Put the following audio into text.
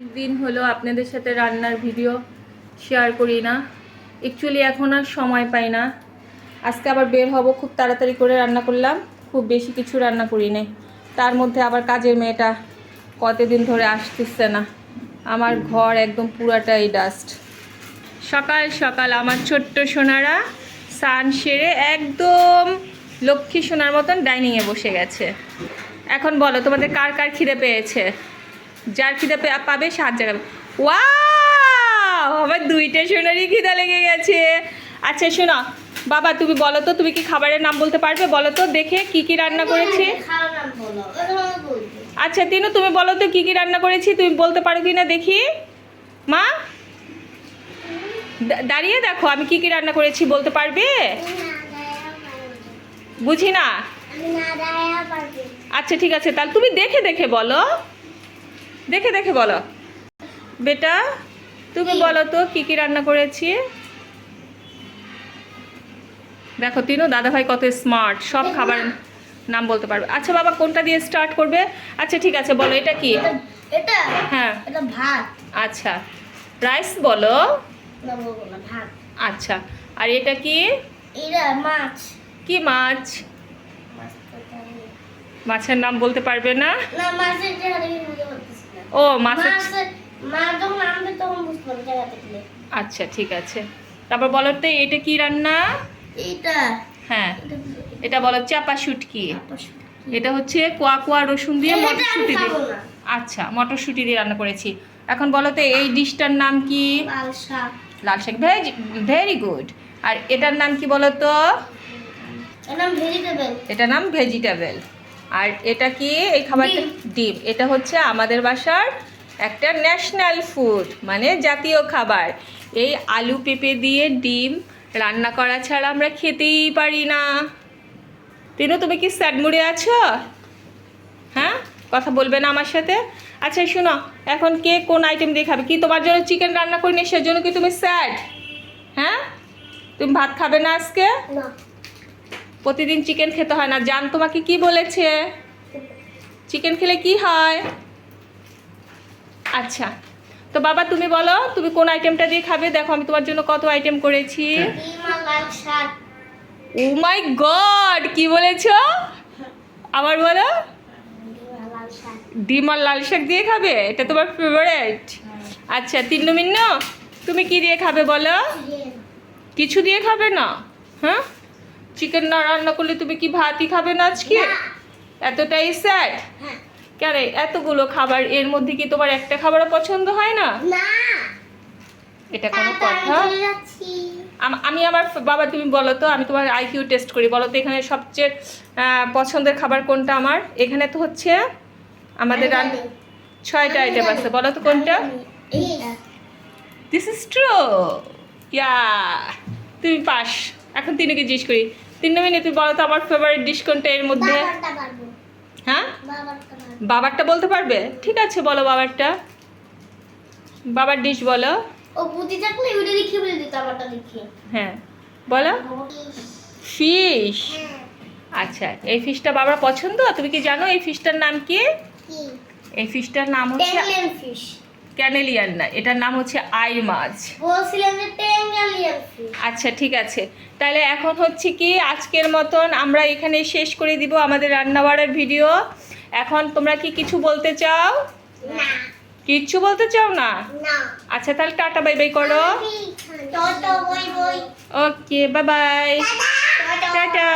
দিন হলো আপনাদের সাথে রান্নার ভিডিও শেয়ার করি না। অ্যাকচুয়ালি এখন আর সময় পাই না। আজকে আবার বের হব, খুব তাড়াতাড়ি করে রান্না করলাম, খুব বেশি কিছু রান্না করি নাই। তার মধ্যে আবার কাজের মেয়েটা কতদিন ধরে আসতেছে না। আমার ঘর একদম পুরাটাই ডাস্ট সকাল সকাল আমার ছোট্ট সোনারা সান সেরে একদম লক্ষ্মী সোনার মতন ডাইনিংয়ে বসে গেছে। এখন বলো, তোমাদের কার কার খিদে পেয়েছে? যার খিদে পাবে সাত জায়গা ওয়া আমার দুইটা সোনারই খিদা লেগে গেছে। আচ্ছা শোনো। বাবা তুমি বলো তো তুমি কি খাবারের নাম বলতে পারবে? বলো তো দেখে কি কি রান্না করেছি। আচ্ছা তিনু তুমি বলো তো কি কি রান্না করেছি? তুমি বলতে পারো কি না দেখি। মা? দাঁড়িয়ে দেখো আমি কি কি রান্না করেছি বলতে পারবে? বুঝি না? আচ্ছা ঠিক আছে তাহলে তুমি দেখে দেখে বলো। দেখে দেখে বলো। বেটা তুমি বলো তো কি কি রান্না করেছি? দেখো তিনু দাদাভাই কত স্মার্ট সব খাবার নাম বলতে পারবে। আচ্ছা বাবা কোনটা দিয়ে স্টার্ট করবে? আচ্ছা ঠিক আছে বলো এটা কি? এটা হ্যাঁ। এটা ভাত। আচ্ছা রাইস বলো। ভাত। আচ্ছা আর এটা কি? এটা মাছ। কি মাছ। মাছের নাম বলতে পারবে না? না মাছের ও মাছের আচ্ছা ঠিক আছে। তারপর বলো তো এটা কি রান্না? এটা হ্যাঁ এটা বলো চাপা শুটকি। এটা হচ্ছে কোয়া কোয়া রসুন দিয়ে মটরশুঁটি দিয়ে। আচ্ছা মটরশুঁটি দিয়ে রান্না করেছি। এখন বলো তো এই ডিশটার নাম কি? লাল শাক। শাক ভেরি গুড। আর এটার নাম কি বলো তো? এর নাম ভেজিটেবল। এটার নাম ভেজিটেবল। আর এটা কি এই খাবারটা? ডিম। এটা হচ্ছে আমাদের বাসার একটা ন্যাশনাল ফুড মানে জাতীয় খাবার। এই আলু পেঁপে দিয়ে ডিম রান্না করা ছাড়া আমরা খেতেই পারি না। তিনু তুমি কি স্যাড মুড়ে আছো? হ্যাঁ? কথা বলবে না আমার সাথে? আচ্ছা শোনো এখন কে কোন আইটেম দিয়ে খাবে? কি তোমার জন্য চিকেন রান্না করিনি সেজন্য কি তুমি স্যাড হ্যাঁ? তুমি ভাত খাবে না আজকে? না। প্রতিদিন চিকেন খেতে হয় না। জান তোমাকে কি বলেছে? চিকেন খেলে কি হয়? আচ্ছা তো বাবা তুমি বলো তুমি কোন আইটেমটা দিয়ে খাবে? দেখো আমি তোমার জন্য কত আইটেম করেছি। ও মাই গড কি বলেছ? আবার বলো। ডিম আর লাল শাক ডিম আর লাল শাক দিয়ে খাবে? এটা তোমার ফেভারেট আচ্ছা তিন্নু মিন্নু তুমি কি দিয়ে খাবে বলো? কিছু দিয়ে খাবে না? হ্যাঁ? চিকেন না রান্না করলে তুমি কি ভাতই খাবে না আজকে? এতটাই স্যাড কেন এতগুলো খাবার এর মধ্যে কি তোমার একটা খাবারও পছন্দ হয় না? এটা কোনো কথা। আম- আমি আমার বাবা তুমি বলো তো আমি তোমার আইকিউ টেস্ট করি। বলো তো এখানে সবচেয়ে পছন্দের খাবার কোনটা আমার? এখানে তো হচ্ছে আমাদের ছয়টা আইটেম আছে। বলো তো কোনটা? দিস ইজ ট্রু ইয়া তুমি পাস। এখন তিনকে জিজ্ঞেস করি। তিন মিনিট তুমি বলো তো আমার ফেভারিট ডিশ কোনটা এর মধ্যে? হ্যাঁ? বাবারটা বলতে পারবে? ঠিক আছে বলো বাবারটা। বাবার ডিশ বলো। ও বুদ্ধি থাকলে ওইটা লিখে বলে দিত আমারটা লিখে হ্যাঁ বলো। ফিশ। আচ্ছা এই ফিশটা বাবার পছন্দ? তুমি কি জানো এই ফিশটার নাম কি? কি? এই ফিশটার নাম হচ্ছে ফিশ ক্যানেলিয়ান না এটার নাম হচ্ছে আইর মাছ। বলছিলাম যে ট্যাঙ্গলিয়ান আচ্ছা ঠিক আছে। তাহলে এখন হচ্ছে কি আজকের মতন আমরা এখানে শেষ করে দিব আমাদের রান্নাবাড়ার ভিডিও। এখন তোমরা কি কিছু বলতে চাও? না। কিচ্ছু বলতে চাও না? না। আচ্ছা তাহলে টাটা বাই বাই করো। টটো বই বই। Okay bye bye. Tata. Tata.